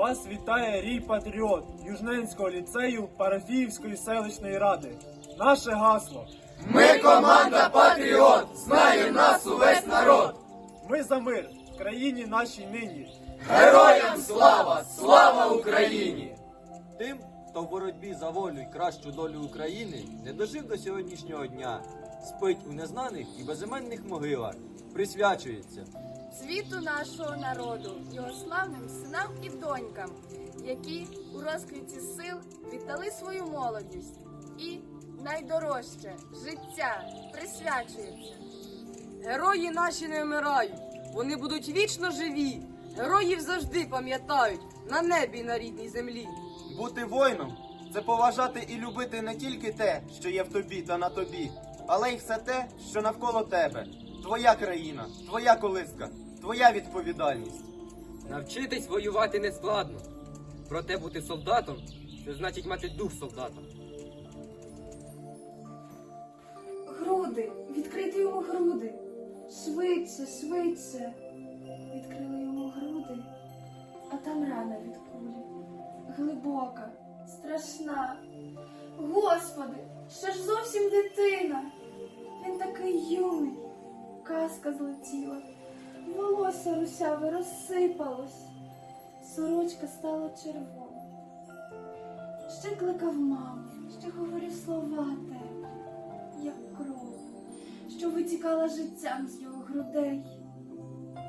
Вас вітає рій патріот Южненського ліцею Парафіївської селищної ради. Наше гасло. Ми команда Патріот, знає нас увесь народ. Ми за мир в країні нашій нині. Героям слава! Слава Україні! Тим, хто в боротьбі за волю і кращу долю України не дожив до сьогоднішнього дня, спить у незнаних і безіменних могилах, присвячується. Світу нашого народу, його славним синам і донькам, які у розквіті сил віддали свою молодість і найдорожче життя присвячується. Герої наші не вмирають, вони будуть вічно живі. Героїв завжди пам'ятають на небі і на рідній землі. Бути воїном це поважати і любити не тільки те, що є в тобі та на тобі, але й все те, що навколо тебе. Твоя країна, твоя колиска, твоя відповідальність. Навчитись воювати не складно. Проте бути солдатом це значить мати дух солдата. Груди, відкрити йому груди. Швидше, швидше. Русяве розсипалось. Сорочка стала червона. Ще кликав маму, ще говорив слова теплі як кров, що витікала життям з його грудей.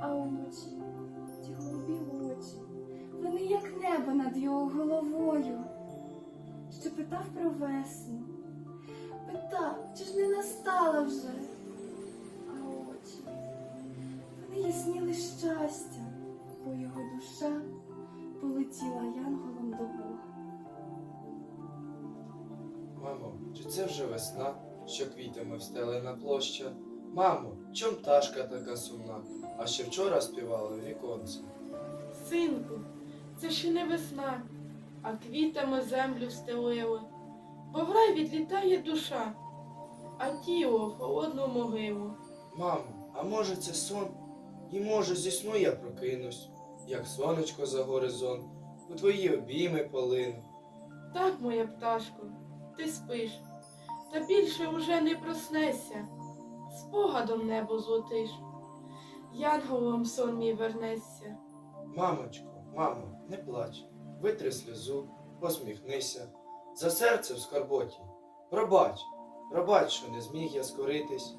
А очі, ті голубі очі, вони як небо над його головою. Що питав про весну, питав, чи ж не настала вже. Вони ясніли щастя, бо його душа полетіла янголом до Бога. Мамо, чи це вже весна, що квітами встелена площа? Мамо, чом пташка така сумна, а ще вчора співала віконце? Синку, це ще не весна, а квітами землю встелили. Бо в рай відлітає душа, а тіло в холодну могилу. Мамо, а може це сон? І може зі сну я прокинусь, як сонечко за горизонт, у твої обійми полину. Так, моя пташко, ти спиш, та більше уже не проснешся, спогадом небо злотиш, янголом сон мій вернешся. Мамочко, мамо, не плач, витри сльозу, посміхнися, за серце в скорботі. Пробач, пробач, що не зміг я скоритись.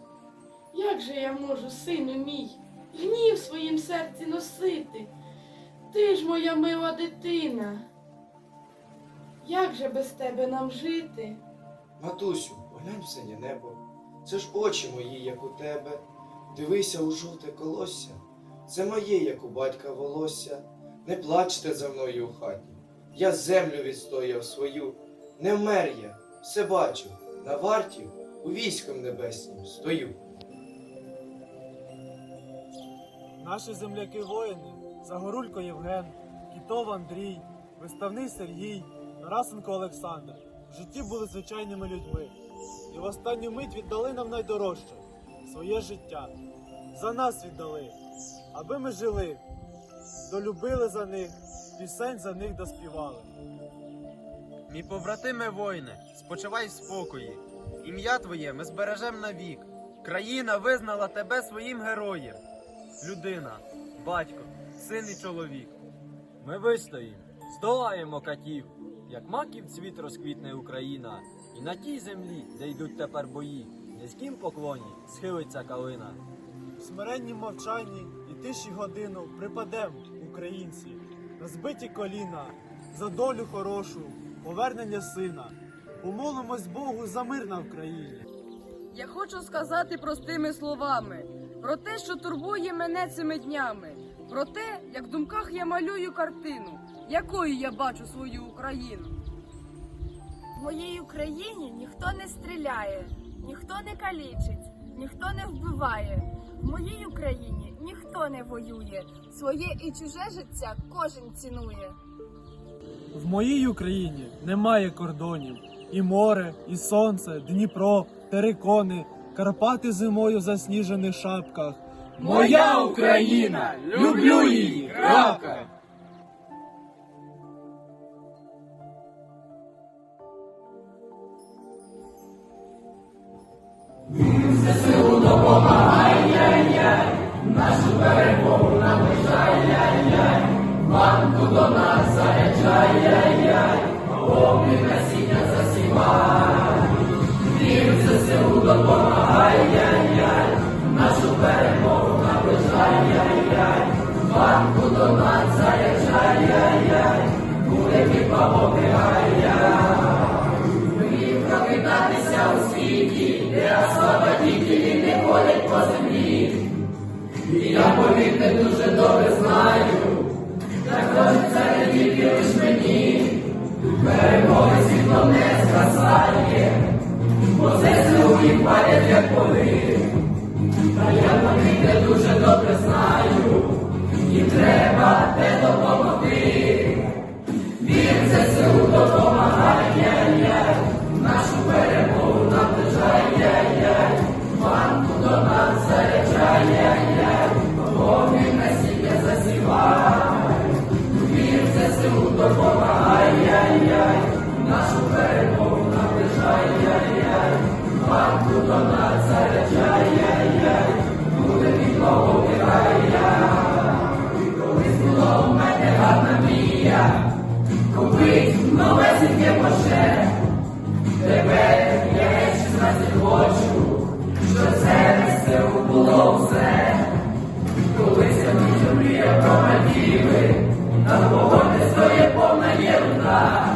Як же я можу, сину мій, гнів своїм серці носити? Ти ж моя мила дитина. Як же без тебе нам жити? Матусю, поглянь в синє небо. Це ж очі мої, як у тебе. Дивися у жовте колосся. Це моє, як у батька волосся. Не плачте за мною у хаті. Я землю відстояв свою. Не вмер я, все бачу. На варті у військом небеснім стою. Наші земляки воїни Загорулько Євген, Кітов Андрій, Виставний Сергій, Тарасенко Олександр в житті були звичайними людьми і в останню мить віддали нам найдорожче своє життя. За нас віддали, аби ми жили, долюбили за них, пісень за них доспівали. Мій побратиме воїне, спочивай в спокої. Ім'я твоє ми збережем навік. Країна визнала тебе своїм героєм. Людина, батько, син і чоловік. Ми вистоїм, здолаємо катів, як маків цвіт розквітне Україна, і на тій землі, де йдуть тепер бої, низьким поклоні схилиться калина. В смиреннім мовчанні і тиші годину припадем, українці, на збиті коліна, за долю хорошу, повернення сина. Помолимось Богу за мир на Україні. Я хочу сказати простими словами про те, що турбує мене цими днями, про те, як в думках я малюю картину, якою я бачу свою Україну. В моїй Україні ніхто не стріляє, ніхто не калічить, ніхто не вбиває. В моїй Україні ніхто не воює. Своє і чуже життя кожен цінує. В моїй Україні немає кордонів. І море, і сонце, Дніпро, терикони, Карпати зимою в засніжених шапках. Моя Україна! Люблю її! Крапка! ЗСУ допомагай, яй-яй, нашу перемогу наближай, яй-яй, банку до нас заряджай, яй-яй, помни. І я повірте дуже добре знаю, так хочеться не тільки лиш мені, перемоги не згасає, бо це слухи палять, як поли. Та я повірте дуже добре знаю, і треба те. вірно на погоди своє повна єрунда,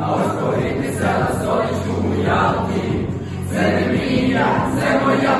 а ось повітися на сонечку уявки, це не мрія, це моя.